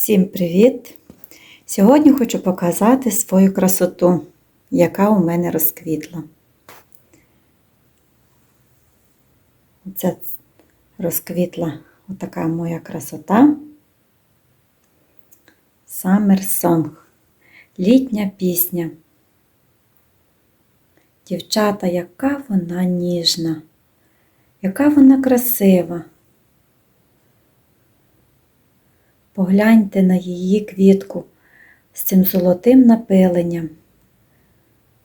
Всім привіт! Сьогодні хочу показати свою красоту, яка у мене розквітла. Це розквітла отака моя красота. Summer Song. Літня пісня. Дівчата, яка вона ніжна, яка вона красива. Погляньте на її квітку з цим золотим напиленням.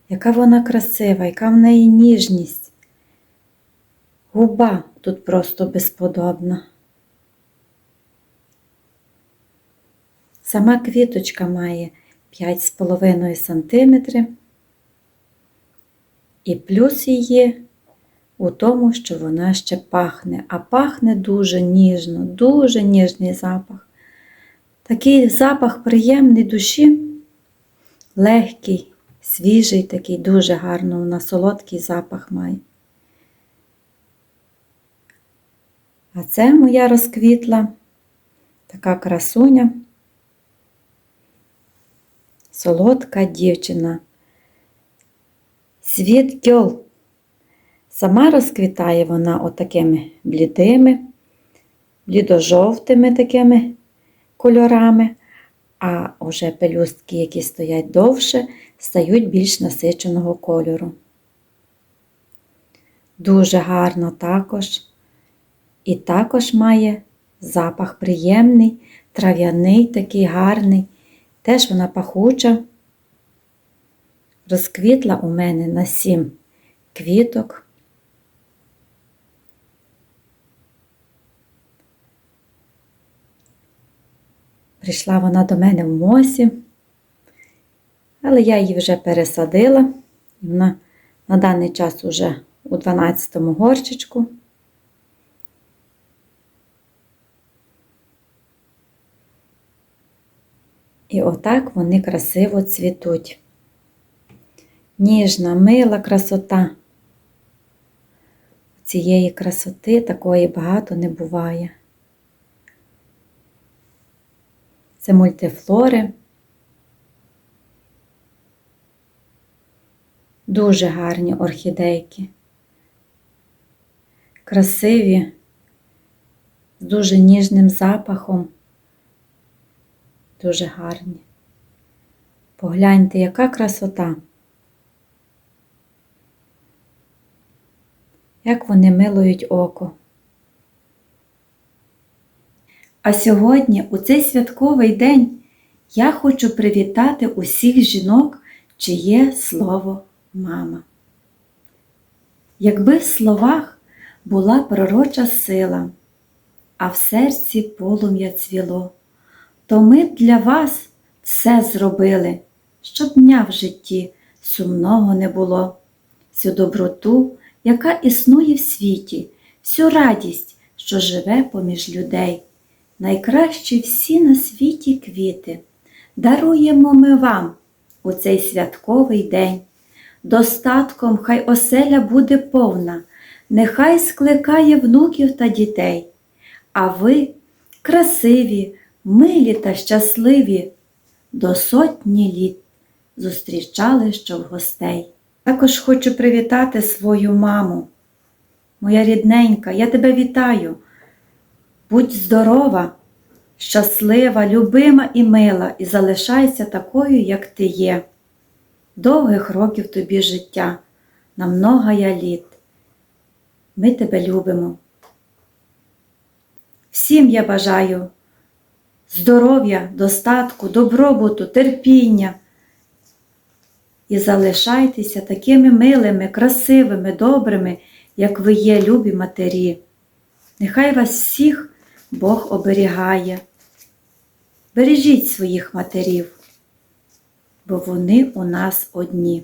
Яка вона красива, яка в неї ніжність. Губа тут просто безподобна. Сама квіточка має 5,5 см. І плюс її у тому, що вона ще пахне, а пахне дуже ніжно, дуже ніжний запах. Такий запах приємний душі, легкий, свіжий, такий дуже гарно, вона солодкий запах має. А це моя розквітла, така красуня, солодка дівчина. Світ гьол. Сама розквітає вона отакими блідими, блідожовтими такими кольорами, а вже пелюстки, які стоять довше, стають більш насиченого кольору. Дуже гарно також. І також має запах приємний, трав'яний, такий гарний. Теж вона пахуча. Розквітла у мене на сім квіток. Прийшла вона до мене в мосі, але я її вже пересадила. Вона на даний час уже у 12 му горчичку. І отак вони красиво цвітуть. Ніжна, мила красота. Цієї красоти такої багато не буває. Це мультифлори. Дуже гарні орхідейки. Красиві, з дуже ніжним запахом. Дуже гарні. Погляньте, яка красота. Як вони милують око. А сьогодні, у цей святковий день, я хочу привітати усіх жінок, чиє слово мама. Якби в словах була пророча сила, а в серці полум'я цвіло, то ми б для вас все зробили, щоб дня в житті сумного не було, всю доброту, яка існує в світі, всю радість, що живе поміж людей. Найкращі всі на світі квіти даруємо ми вам у цей святковий день. Достатком хай оселя буде повна, нехай скликає внуків та дітей. А ви, красиві, милі та щасливі, до сотні літ зустрічали щоб гостей. Також хочу привітати свою маму. Моя рідненька, я тебе вітаю. Будь здорова, щаслива, любима і мила, і залишайся такою, як ти є. Довгих років тобі життя, на многая літ. Ми тебе любимо. Всім я бажаю здоров'я, достатку, добробуту, терпіння. І залишайтеся такими милими, красивими, добрими, як ви є, любі матері. Нехай вас всіх Бог оберігає. Бережіть своїх матерів, бо вони у нас одні.